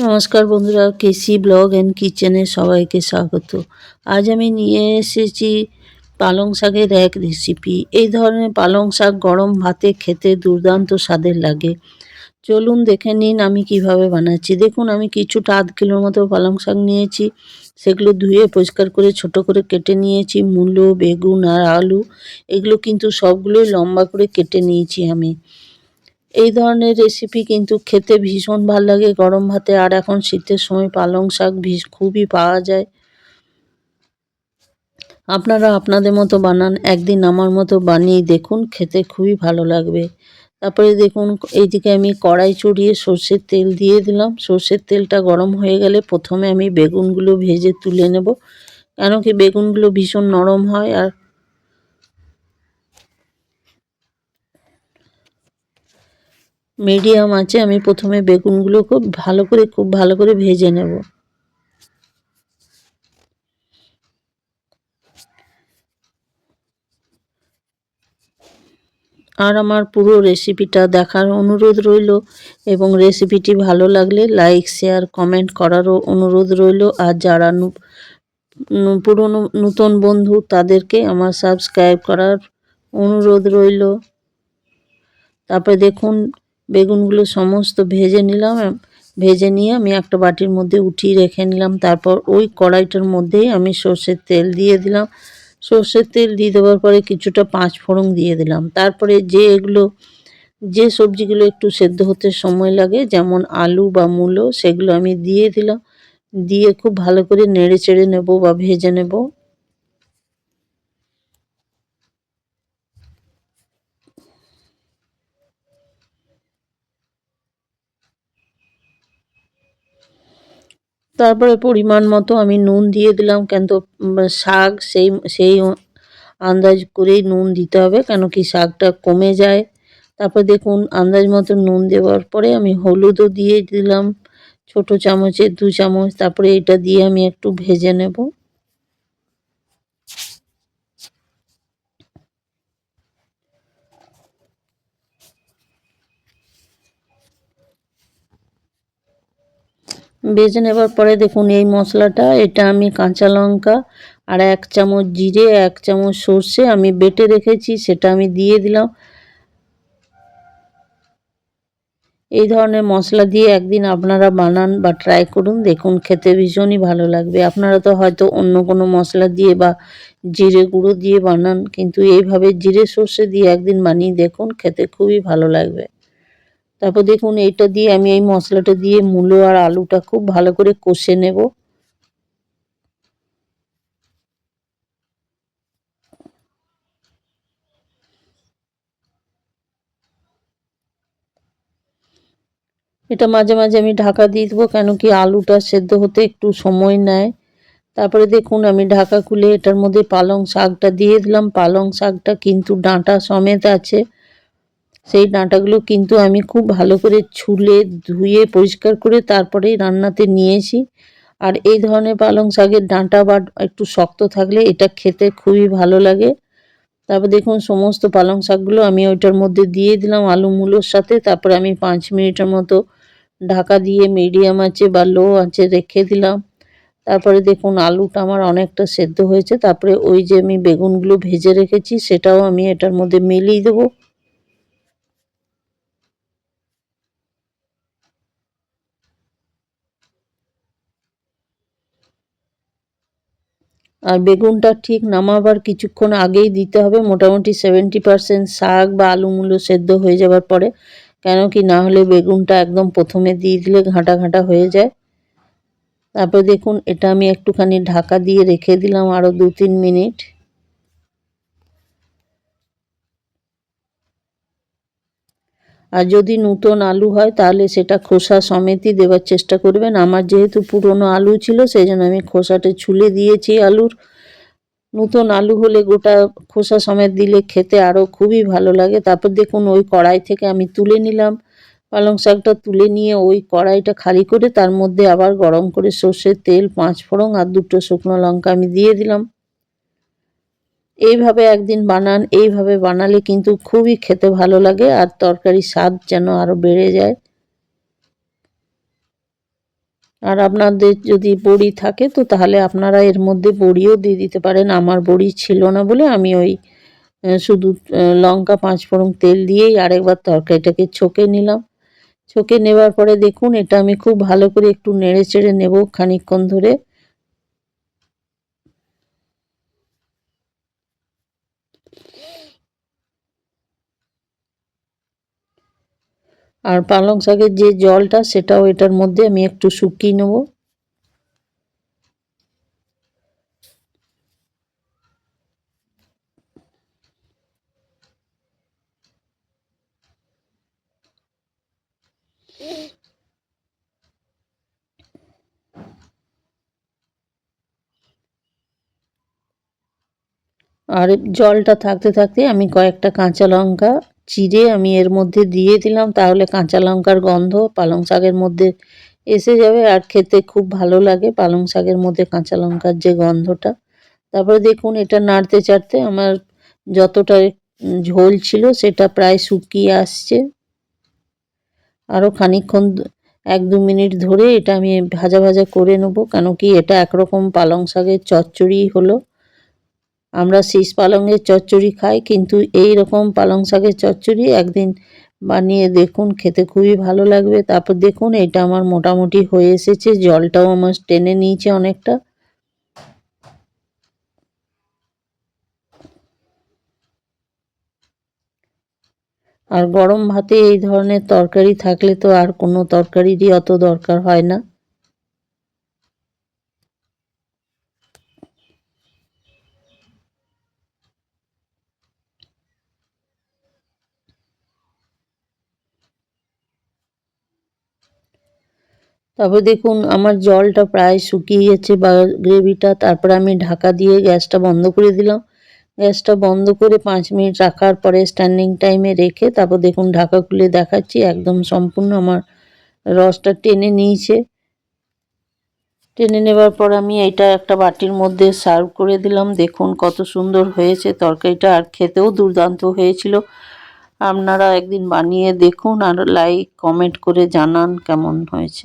নমস্কার বন্ধুরা, কেসি blog and কিচেনে সবাইকে স্বাগত। আজ আমি নিয়ে এসেছি পালং শাকের এক রেসিপি এই ধরনের পালং শাক গরম ভাতে খেতে দুর্দান্ত স্বাদের লাগে। চলুন দেখে নিন আমি কীভাবে বানাচ্ছি। দেখুন, আমি কিছুটা আধ কিলোর মতো পালং শাক নিয়েছি। সেগুলো ধুয়ে পরিষ্কার করে ছোট করে কেটে নিয়েছি। মূলো, বেগুন আর আলু, এগুলো কিন্তু সবগুলোই লম্বা করে কেটে নিয়েছি আমি। এই ধরনের রেসিপি কিন্তু খেতে ভীষণ ভালো লাগে গরম ভাতে। আর এখন শীতের সময় পালং শাক খুবই পাওয়া যায়। আপনারা আপনাদের মতো বানান, একদিন আমার মতো বানিয়ে দেখুন, খেতে খুবই ভালো লাগবে। তারপরে দেখুন, এইদিকে আমি কড়াই চড়িয়ে সর্ষের তেল দিয়ে দিলাম। সর্ষের তেলটা গরম হয়ে গেলে প্রথমে আমি বেগুনগুলো ভেজে তুলে নেব। কেন কি বেগুনগুলো ভীষণ নরম হয় আর মিডিয়াম আছে, আমি প্রথমে বেগুনগুলো খুব ভালো করে, খুব ভালো করে ভেজে নেব। আর আমার পুরো রেসিপিটা দেখার অনুরোধ রইল এবং রেসিপিটি ভালো লাগলে লাইক, শেয়ার, কমেন্ট করারও অনুরোধ রইল। আর যারা পুরনো নতুন বন্ধু, তাদেরকে আমার সাবস্ক্রাইব করার অনুরোধ রইল। তারপরে দেখুন বেগুনগুলো সমস্ত ভেজে নিলাম ভেজে নিয়ে আমি একটা বাটির মধ্যে উঠিয়ে রেখে নিলাম। তারপর ওই কড়াইটার মধ্যেই আমি সর্ষের তেল দিয়ে দিলাম। সর্ষের তেল দিয়ে দেওয়ার পরে কিছুটা পাঁচ ফোড়ন দিয়ে দিলাম। তারপরে যে এগুলো, যে সবজিগুলো একটু সেদ্ধ হতে সময় লাগে, যেমন আলু বা মূলো, সেগুলো আমি দিয়ে দিলাম। দিয়ে খুব ভালো করে নেড়ে চেড়ে নেব বা ভেজে নেব। তারপরে পরিমাণ মতো আমি নুন দিয়ে দিলাম, কেন তো শাক সেই সেই আন্দাজ করেই নুন দিতে হবে, কেন কি শাকটা কমে যায়। তারপর দেখুন, আন্দাজ মতো নুন দেওয়ার পরে আমি হলুদও দিয়ে দিলাম, ছোট চামচে দু চামচ, তারপরে এটা দিয়ে আমি একটু ভেজে নেব। ভেজে নেবার পরে দেখুন এই মশলাটা, এটা আমি কাঁচা লঙ্কা আর এক চামচ জিরে, এক চামচ সর্ষে আমি বেটে রেখেছি, সেটা আমি দিয়ে দিলাম। এই ধরনের মশলা দিয়ে একদিন আপনারা বানান বা ট্রাই করুন, দেখুন খেতে ভীষণই ভালো লাগবে। আপনারা তো হয়তো অন্য কোনো মশলা দিয়ে বা জিরে গুঁড়ো দিয়ে বানান, কিন্তু এইভাবে জিরে সর্ষে দিয়ে একদিন বানিয়ে দেখুন, খেতে খুবই ভালো লাগবে। তারপর দেখুন এইটা দিয়ে আমি এই মশলাটা দিয়ে মূলো আর আলুটা খুব ভালো করে কষে নেব। এটা মাঝে মাঝে আমি ঢাকা দিয়ে দেবো কেন কি আলুটা সেদ্ধ হতে একটু সময় নেয়। তারপরে দেখুন আমি ঢাকা খুলে এটার মধ্যে পালং শাকটা দিয়ে দিলাম। পালং শাকটা কিন্তু ডাঁটা সমেত আছে। সেই ডাঁটাগুলো কিন্তু আমি খুব ভালো করে ছুলে, ধুয়ে, পরিষ্কার করে তারপরেই রান্নাতে নিয়েছি আর এই ধরনের পালং শাকের ডাঁটা বা একটু শক্ত থাকলে এটা খেতে খুবই ভালো লাগে। তারপর দেখুন, সমস্ত পালং শাকগুলো আমি ওইটার মধ্যে দিয়ে দিলাম আলু মূলোর সাথে। তারপরে আমি পাঁচ মিনিটের মতো ঢাকা দিয়ে মিডিয়াম আছে বা লো আছে রেখে দিলাম। তারপরে দেখুন, আলুটা আমার অনেকটা সেদ্ধ হয়েছে। তারপরে ওই যে আমি বেগুনগুলো ভেজে রেখেছি, সেটাও আমি এটার মধ্যে মিলিয়ে দেবো। আর বেগুনটা ঠিক নামাবার কিছুক্ষণ আগেই দিতে হবে। মোটামুটি সেভেন্টি পারসেন্ট শাক বা আলু মূলো সেদ্ধ হয়ে যাবার পরে, কেন কি না হলে বেগুনটা একদম প্রথমে দিয়ে দিলে ঘাঁটা ঘাঁটা হয়ে যায়। তারপরে দেখুন, এটা আমি একটুখানি ঢাকা দিয়ে রেখে দিলাম আরও দু তিন মিনিট। আর যদি নতুন আলু হয়, তাহলে সেটা খোসা সমেতই দেওয়ার চেষ্টা করবেন। আমার যেহেতু পুরনো আলু ছিল, সেই জন্য আমি খোসাটা ছুলে দিয়েছি আলুর। নতুন আলু হলে গোটা খোসা সমেত দিলে খেতে আরও খুবই ভালো লাগে। তারপর দেখুন, ওই কড়াই থেকে আমি তুলে নিলাম। পালং শাকটা তুলে নিয়ে ওই কড়াইটা খালি করে, তার মধ্যে আবার গরম করে সর্ষের তেল পাঁচ ফোড়ন আর দুটো শুকনো লঙ্কা আমি দিয়ে দিলাম। এইভাবে একদিন বানান, এইভাবে বানালে কিন্তু খুবই খেতে ভালো লাগে আর তরকারি স্বাদ যেন আরও বেড়ে যায়। আর আপনাদের যদি বড়ি থাকে তো তাহলে আপনারা এর মধ্যে বড়িও দিয়ে দিতে পারেন। আমার বড়ি ছিল না বলে আমি ওই শুধু লঙ্কা পাঁচ ফোড়ন তেল দিয়েই আরেকবার তরকারিটাকে ছকে নিলাম। ছকে নেবার পরে দেখুন, এটা আমি খুব ভালো করে একটু নেড়ে চেড়ে নেব খানিকক্ষণ ধরে। আর পালং শাকের যে জলটা, সেটাও এটার মধ্যে আমি একটু শুকিয়ে নেব। আর জলটা থাকতে থাকতে আমি কয়েকটা কাঁচা লঙ্কা চিড়ে আমি এর মধ্যে দিয়ে দিলাম, তাহলে কাঁচা লঙ্কার গন্ধ পালং শাকের মধ্যে এসে যাবে। আর খেতে খুব ভালো লাগে পালং শাকের মধ্যে কাঁচা লঙ্কার যে গন্ধটা। তারপরে দেখুন, এটা নাড়তে চাড়তে আমার যতটা ঝোল ছিল সেটা প্রায় শুকিয়ে আসছে। আরও খানিকক্ষণ দ- এক দু মিনিট ধরে এটা আমি ভাজা ভাজা করে নেব, কেন কি এটা একরকম পালং শাকের চচ্চড়ি হলো। আমরা শীষ পালংয়ের চচ্চড়ি খাই, কিন্তু এই রকম পালং শাকের চচ্চড়ি একদিন বানিয়ে দেখুন, খেতে খুবই ভালো লাগবে। তারপর দেখুন, এটা আমার মোটামুটি হয়ে এসেছে, জলটাও আমার টেনে নিয়েছে অনেকটা। আর গরম ভাতে এই ধরনের তরকারি থাকলে তো আর কোনো তরকারিরই অত দরকার হয় না। তারপর দেখুন, আমার জলটা প্রায় শুকিয়ে গেছে বা গ্রেভিটা, তারপর আমি ঢাকা দিয়ে গ্যাসটা বন্ধ করে দিলাম। গ্যাসটা বন্ধ করে পাঁচ মিনিট রাখার পরে স্ট্যান্ডিং টাইমে রেখে তারপর দেখুন, ঢাকা খুলে দেখাচ্ছি, একদম সম্পূর্ণ আমার রসটা টেনে নিয়েছে। টেনে নেবার পর আমি এটা একটা বাটির মধ্যে সার্ভ করে দিলাম। দেখুন কত সুন্দর হয়েছে, তরকারিটা আর খেতেও দুর্দান্ত হয়েছিল। আপনারা একদিন বানিয়ে দেখুন আর লাইক কমেন্ট করে জানান কেমন হয়েছে।